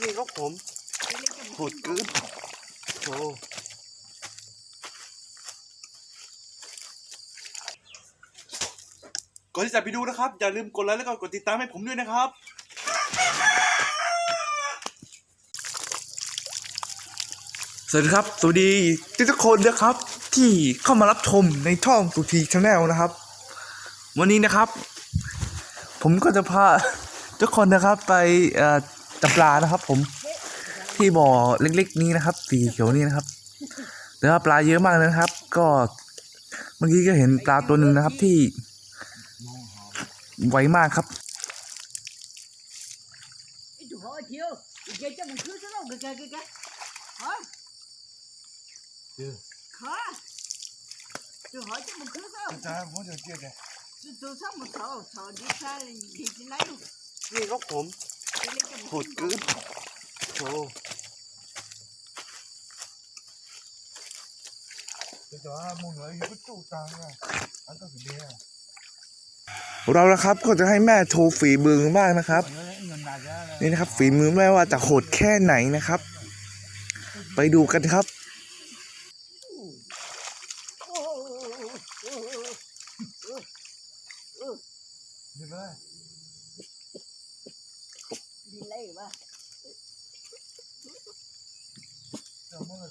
นี่ก็ผมหดเกินโอ้ก่อนที่จะไปดูนะครับ อย่าลืมกดไลค์แล้วก็กดติดตามให้ผมด้วยนะครับ สวัสดีครับ สวัสดีทุกคนนะครับ ที่เข้ามารับชมในช่องสุธีชาแนลนะครับ วันนี้นะครับ ผมก็จะพาทุกคนนะครับไปเอ่อ จับปลานะครับ ผม ที่บ่อเล็ก ๆ นี้นะครับ สีเขียวนี้นะครับแต่ว่าปลาเยอะมากเลยนะครับ ก็เมื่อกี้ก็เห็นปลาตัวหนึ่งนะครับที่ไวมากครับ Ít chủ hỏi chiều, cái cho โหดกินโอ้แต่ว่ามึงเลยยุบจู่จังอะอันต้องสิเดียเรานะครับก็จะให้แม่โชว์ฝีมือบ้างนะครับ นี่นะครับ ฝีมือแม่ว่าจะโหดแค่ไหนนะครับ ไปดูกันครับเดี๋ยว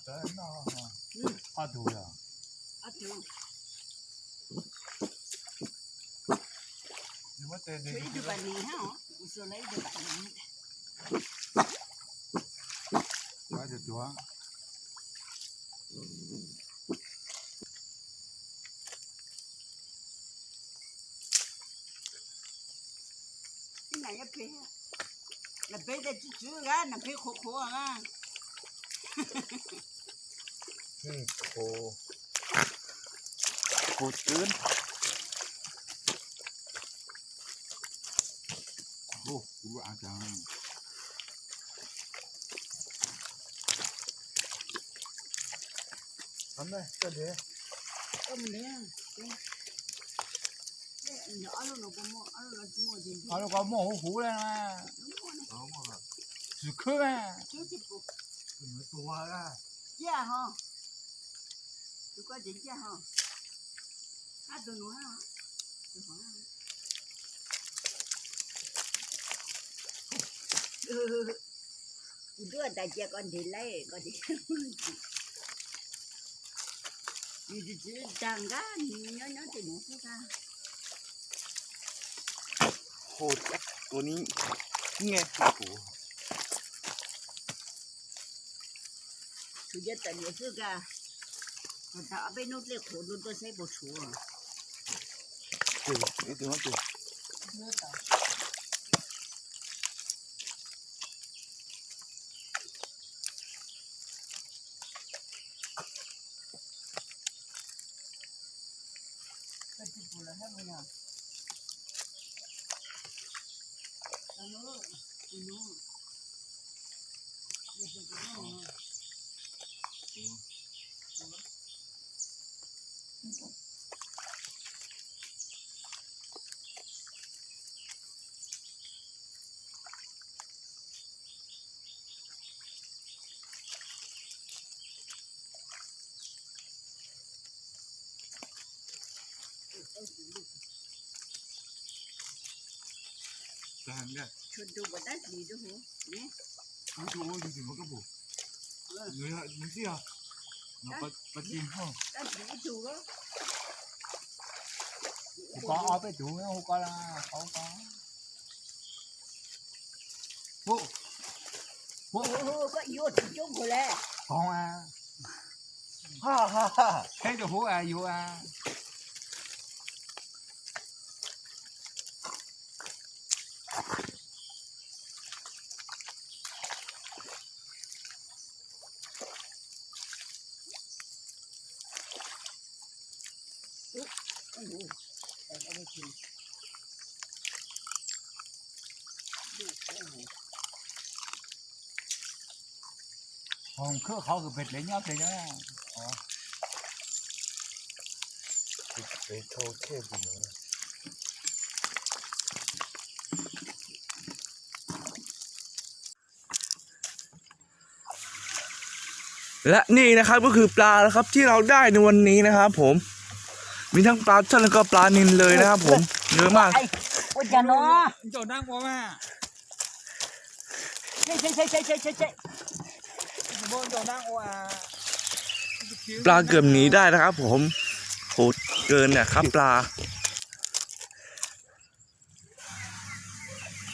tới nó hoa tù rồi hoa tù nhưng mà tên đi lấy được bạn này hả rồi lấy được bạn này quá được chúa cái này cái kia. Là bé đây chú chú ra, là khô khô tướn khô cú ạ chàng ăn đây cho thế ăn đấy ăn nó có mồ hú hú lên mà. Chỉ rồi chứ chỉ à. Chứ chịu nó to ra dạ hả? chú có dính chưa hả hát rồi nữa hả ừ đưa ta chia con thì lấy con thì thì chỉ đang cá nhớ nhớ thì nó không ra hồ chắc con ní nghe phụ phụ thứ nhất là nhớ thứ ra Còn ta ở bên nốt lên khổ luôn tôi sẽ bột số à เจอนี่ตัวนั้นเจอ Nhớ tận Cái chị phụ là hết rồi nhỉ? Alo, chị Tahan dia. Cudu badan di tu. Ni. Cudu oh bỏ, sini ke bu? Ni ha ni dia. Nak pati ha. Tak di tu ke? Có ở bên chủ nó có là không có. Phụ. Phụ. Phụ có yếu thì chúng rồi lẹ. Con à. Ha ha ha. thấy được phụ à yếu à. Đây, đây, đây, chị. Được, ồ. ของคือเขาคือเป็ดเลยเนาะเป็ดเนี่ยอ๋อไปโชว์แค่ดีนะและนี่นะครับก็คือปลานะครับที่เราได้ในวันนี้นะครับผม มีทั้งปลาช่อนแล้วก็ปลานิลเลยนะครับผมเยอะมากโอ้ยอย่าเนาะโนั่งบ่มาใช่ใช่ใช่ใช่ใช่ใช่บนโจนั่งโอ้าปลาเกือบหนีได้นะครับ ผมโหดเกินเนี่ยครับปลา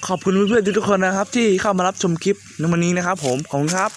ขอบคุณเพื่อนๆทุกคนนะครับ ที่เข้ามารับชมคลิปในวันนี้นะครับ ผมขอบคุณครับ